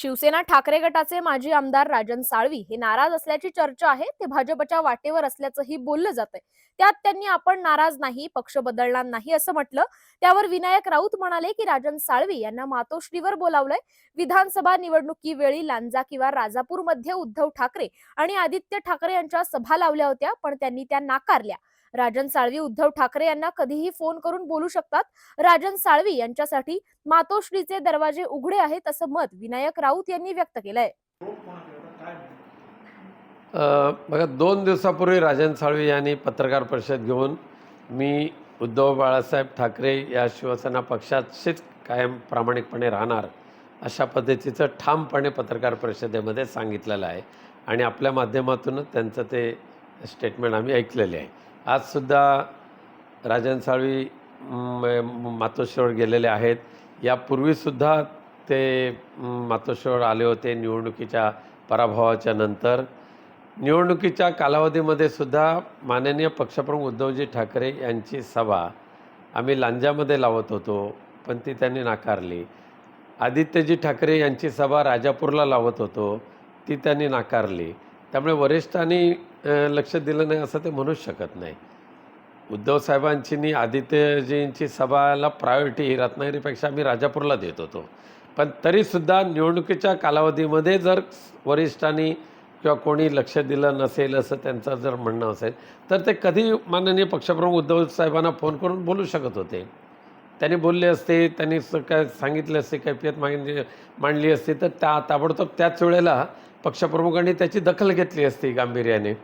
शिवसेना ठाकरे गटाचे माजी आमदार राजन साळवी हे नाराज असल्याची चर्चा आहे. ते भाजपच्या वाटेवर असल्याचंही बोललं जात आहे त्यात त्यांनी आपण नाराज नाही पक्ष बदलणार नाही असं म्हटलं. त्यावर विनायक राऊत म्हणाले की राजन साळवी यांना मातोश्रीवर बोलावलंय. विधानसभा निवडणुकीवेळी लांजा किंवा राजापूरमध्ये उद्धव ठाकरे आणि आदित्य ठाकरे यांच्या सभा लावल्या होत्या पण त्यांनी त्या नाकारल्या. राजन साळवी उद्धव ठाकरे यांना कधीही फोन करून बोलू शकतात. राजन साळवी यांच्यासाठी मातोश्रीचे दरवाजे उघडे आहेत असं मत विनायक राऊत यांनी व्यक्त केलंय. बघा दोन दिवसापूर्वी राजन साळवी यांनी पत्रकार परिषद घेऊन मी उद्धव बाळासाहेब ठाकरे या शिवसेना पक्षाशीच कायम प्रामाणिकपणे राहणार अशा पद्धतीचं ठामपणे पत्रकार परिषदेमध्ये सांगितलेलं आहे आणि आपल्या माध्यमातूनच त्यांचं ते स्टेटमेंट आम्ही ऐकलेले आहे. आजसुद्धा राजन साळवी मातोश्रीवर गेलेले आहेत. यापूर्वीसुद्धा ते मातोश्रीवर आले होते निवडणुकीच्या पराभवाच्या नंतर. निवडणुकीच्या कालावधीमध्ये सुद्धा माननीय पक्षप्रमुख उद्धवजी ठाकरे यांची सभा आम्ही लांजामध्ये लावत होतो पण ती त्यांनी नाकारली. आदित्यजी ठाकरे यांची सभा राजापूरला लावत होतो ती त्यांनी नाकारली. त्यामुळे वरिष्ठांनी लक्ष दिलं नाही असं ते म्हणूच शकत नाही. उद्धव साहेबांची आणि आदित्यजींची सभाला प्रायोरिटी ही रत्नागिरीपेक्षा आम्ही राजापूरला देत होतो. पण तरीसुद्धा निवडणुकीच्या कालावधीमध्ये जर वरिष्ठांनी किंवा कोणी लक्ष दिलं नसेल असं त्यांचं जर म्हणणं असेल तर ते कधी माननीय पक्षप्रमुख उद्धव साहेबांना फोन करून बोलू शकत होते. त्यांनी बोलले असते त्यांनी काय सांगितले असते कैफियत मांडली मांडली असती तर त्या ताबडतोब त्याच वेळेला पक्षप्रमुखांनी त्याची दखल घेतली असती गांभीर्याने.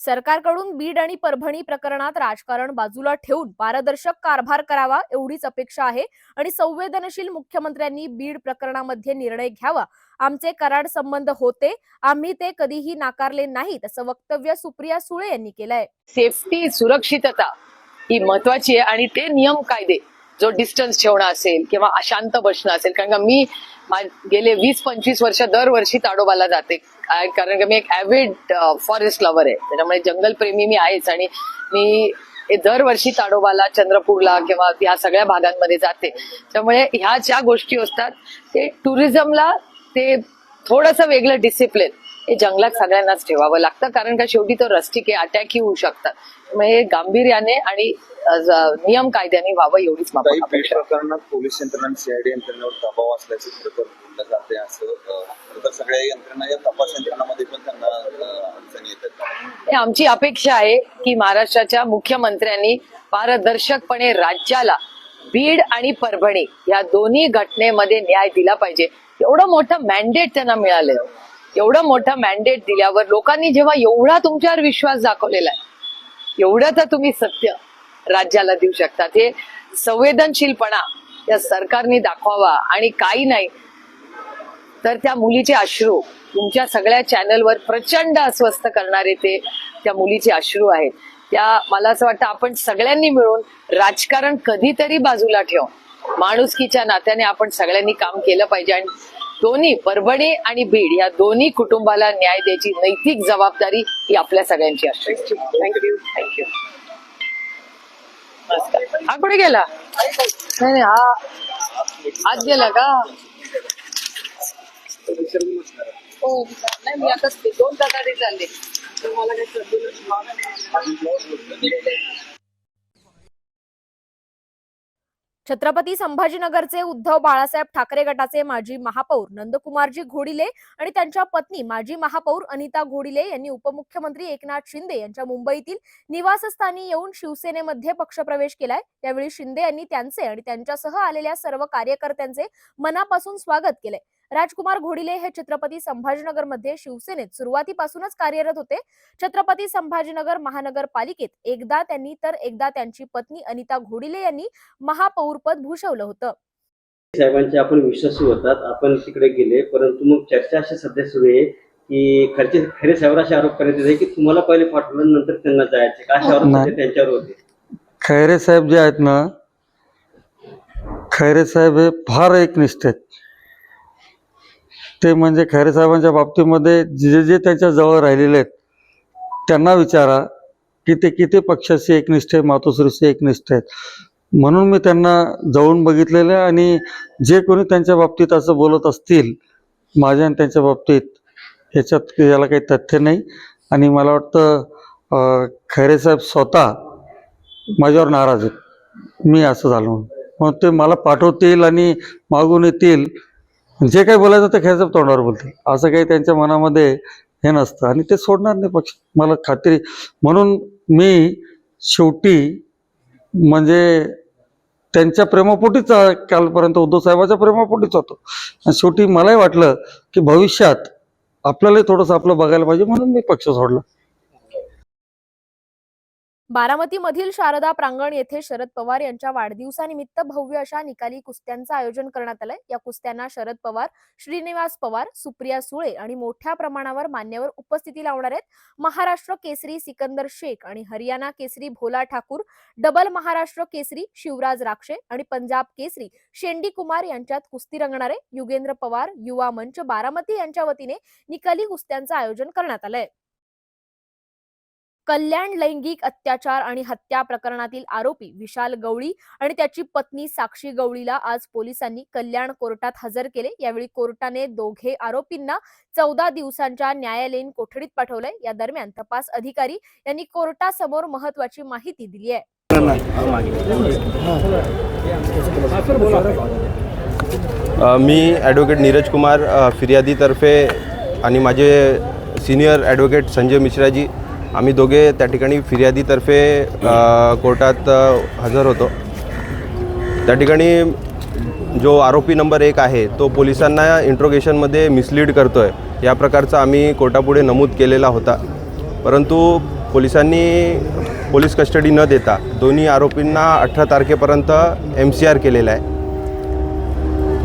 सरकारकडून बीड आणि परभणी प्रकरणात राजकारण बाजूला ठेवून पारदर्शक कारभार करावा एवढीच अपेक्षा आहे आणि संवेदनशील मुख्यमंत्र्यांनी बीड प्रकरणामध्ये निर्णय घ्यावा. आमचे कराड संबंध होते आम्ही ते कधीही नाकारले नाहीत असं वक्तव्य सुप्रिया सुळे यांनी केलंय. सेफ्टी सुरक्षितता ही महत्वाची आहे आणि ते नियम कायदे. जो डिस्टन्स ठेवणं असेल किंवा अशांत बसणं असेल कारण का मी मा- गेले वीस पंचवीस वर्ष दरवर्षी ताडोबाला जाते. कारण की मी एक ॲव्हिड फॉरेस्ट लवर आहे. त्याच्यामुळे जंगलप्रेमी मी आहेच आणि मी दरवर्षी ताडोबाला चंद्रपूरला किंवा या सगळ्या भागांमध्ये जाते. त्यामुळे ह्या ज्या गोष्टी असतात ते टुरिझमला ते थोडंसं वेगळं डिसिप्लिन हे जंगलात सगळ्यांनाच ठेवावं लागतं. कारण का शेवटी तो रस्टिके अटॅकही होऊ शकतात हे गांभीर्याने आणि नियम कायद्याने व्हावं एवढीच काही. प्रकरणात पोलीस यंत्रणा सीआयडी यंत्रणेवर दबाव असल्याचं खरं तर जाते असं तर सगळ्या यंत्रणा या तपास यंत्रणामध्ये पण त्यांना अडचणी येतात. हे आमची अपेक्षा आहे की महाराष्ट्राच्या मुख्यमंत्र्यांनी पारदर्शकपणे राज्याला बीड आणि परभणी या दोन्ही घटनेमध्ये न्याय दिला पाहिजे. एवढं मोठं मॅन्डेट त्यांना मिळालंय एवढं मोठं मॅन्डेट दिल्यावर लोकांनी जेव्हा एवढा तुमच्यावर विश्वास दाखवलेला आहे एवढं तर तुम्ही सत्य राज्याला देऊ शकतात हे संवेदनशीलपणा या सरकारने दाखवावा आणि काही नाही तर त्या मुलीचे अश्रू तुमच्या सगळ्या चॅनलवर प्रचंड अस्वस्थ करणारे ते त्या मुलीचे अश्रू आहेत. त्या मला असं वाटतं आपण सगळ्यांनी मिळून राजकारण कधीतरी बाजूला ठेवून माणुसकीच्या नात्याने आपण सगळ्यांनी काम केलं पाहिजे आणि दोन्ही परभणी आणि बीड या दोन्ही कुटुंबाला न्याय द्यायची नैतिक जबाबदारी ही आपल्या सगळ्यांची असते. थँक्यू थँक्यू हा कुठे गेला? नाही नाही हा आज गेला का? हो नाही मी आता दोन तगारी चालले. मला काही छत्रपती संभाजीनगरचे उद्धव बाळासाहेब ठाकरे गटाचे माजी महापौर नंदकुमारजी घोडिले आणि त्यांच्या पत्नी माजी महापौर अनिता घोडिले यांनी उपमुख्यमंत्री एकनाथ शिंदे यांच्या मुंबईतील निवासस्थानी येऊन शिवसेनेमध्ये पक्षप्रवेश केलाय. त्यावेळी शिंदे यांनी त्यांचे आणि त्यांच्यासह आलेल्या सर्व कार्यकर्त्यांचे मनापासून स्वागत केलंय. राजकुमार घोडिले हे छत्रपती संभाजीनगरमध्ये शिवसेनेत सुरुवातीपासूनच कार्यरत होते. छत्रपती संभाजीनगर महानगरपालिकेत एकदा त्यांनी तर एकदा त्यांची पत्नी अनिता घोडिले यांनी महापौरपद भूषवलं होतं. साहेबांचे आपण विश्वासू होतात आपण तिकडे गेले परंतु मग चर्चा अशी सध्या सुरू आहे की खर्चे खरे साहेबांवर असे आरोप करण्यात येते की तुम्हाला पहिले पाठवलं नंतर त्यांना जायचे का असे आरोप त्यांच्यावर होते? खैरे साहेब जे आहेत ना खैरे साहेब हे फार एकनिष्ठ आहेत. ते म्हणजे खैरे साहेबांच्या बाबतीमध्ये जे जे त्यांच्या जवळ राहिलेले आहेत त्यांना विचारा की ते किती पक्षाशी एकनिष्ठ आहे मातोश्रीशी एकनिष्ठ आहेत. म्हणून मी त्यांना जवळून बघितलेलं आहे आणि जे कोणी त्यांच्या बाबतीत असं बोलत असतील माझ्या आणि त्यांच्या बाबतीत ह्याच्यात याला काही तथ्य नाही. आणि मला वाटतं खैरे साहेब स्वतः माझ्यावर नाराज आहेत. मी असं झालो म्हणून. मग ते मला पाठवतील आणि मागून येतील. जे काही बोलायचं ते खैरेसाहेब तोंडावर बोलतील असं काही त्यांच्या मनामध्ये हे नसतं. आणि ते सोडणार नाही पक्ष. मला खात्री. म्हणून मी शेवटी म्हणजे त्यांच्या प्रेमापोटीच कालपर्यंत उद्धव साहेबाच्या प्रेमापोटीच होतो. आणि शेवटी मलाही वाटलं की भविष्यात आपल्यालाही थोडंसं आपलं बघायला पाहिजे म्हणून मी पक्ष सोडला. बारामतीमधील शारदा प्रांगण येथे शरद पवार यांच्या वाढदिवसानिमित्त भव्य अशा निकाली कुस्त्यांचं आयोजन करण्यात आलंय. या कुस्त्यांना शरद पवार श्रीनिवास पवार सुप्रिया सुळे आणि मोठ्या प्रमाणावर मान्यवर उपस्थिती लावणार आहेत. महाराष्ट्र केसरी सिकंदर शेख आणि हरियाणा केसरी भोला ठाकूर डबल महाराष्ट्र केसरी शिवराज राक्षे आणि पंजाब केसरी शेंडी कुमार यांच्यात कुस्ती रंगणार आहे. युगेंद्र पवार युवा मंच बारामती यांच्या वतीने निकाली कुस्त्यांचं आयोजन करण्यात आलंय. कल्याण लैंगिक अत्याचार आणि हत्या प्रकरणातील आरोपी विशाल गवळी आणि त्याची पत्नी साक्षी गवळीला आज पोलिसांनी कल्याण कोर्टात हजर केले. यावेळी कोर्टाने दोघे आरोपींना चौदा दिवसांच्या न्यायालयीन कोठडीत पाठवलंय. या दरम्यान तपास अधिकारी यांनी कोर्टासमोर महत्वाची माहिती दिली आहे. मी ॲडव्होकेट नीरज कुमार फिर्यादीतर्फे आणि माझे सिनियर ॲडव्होकेट संजय मिश्राजी आम्ही दोघे त्या ठिकाणी फिर्यादीतर्फे कोर्टात हजर होतो. त्या ठिकाणी जो आरोपी नंबर एक आहे तो पोलिसांना इंट्रोगेशनमध्ये मिसलीड करतो आहे या प्रकारचा आम्ही कोर्टापुढे नमूद केलेला होता. परंतु पोलिसांनी पोलीस कस्टडी न देता दोन्ही आरोपींना अठरा तारखेपर्यंत एम सी आर केलेला आहे.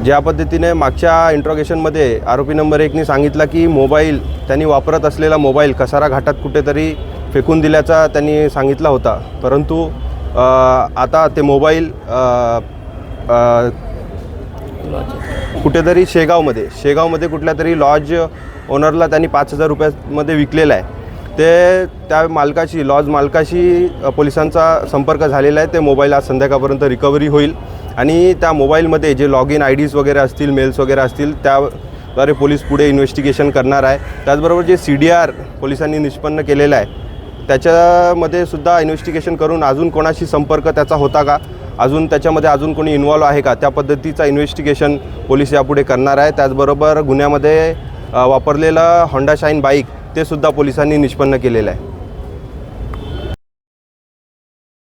ज्या पद्धतीने मागच्या इंट्रोगेशनमध्ये आरोपी नंबर एकनी सांगितलं की मोबाईल त्यांनी वापरत असलेला मोबाईल कसारा घाटात कुठेतरी फेकून दिल्याचा त्यांनी सांगितला होता. परंतु आता ते मोबाईल कुठेतरी शेगावमध्ये शेगावमध्ये कुठल्या तरी लॉज ओनरला त्यांनी पाच हजार रुपयामध्ये विकलेला आहे. ते त्या मालकाशी लॉज मालकाशी पोलिसांचा संपर्क झालेला आहे. ते मोबाईल आज संध्याकाळपर्यंत रिकव्हरी होईल. आणि त्या मोबाईलमध्ये जे लॉग इन आय डीज वगैरे असतील मेल्स वगैरे असतील त्याद्वारे पोलीस पुढे इन्व्हेस्टिगेशन करणार आहे. त्याचबरोबर जे सी डी आर पोलिसांनी निष्पन्न केलेलं आहे त्याच्यामध्ये सुद्धा इन्व्हेस्टिगेशन करून अजून कोणाशी संपर्क त्याचा होता का? अजून त्याच्यामध्ये अजून कोणी इन्वॉल्व आहे का? त्या पद्धतीचा इन्व्हेस्टिगेशन पोलीस यापुढे करणार आहे. त्याचबरोबर गुन्ह्यामध्ये वापरलेलं होंडा शाईन बाईक ते सुद्धा पोलिसांनी निष्पन्न केलेलं आहे.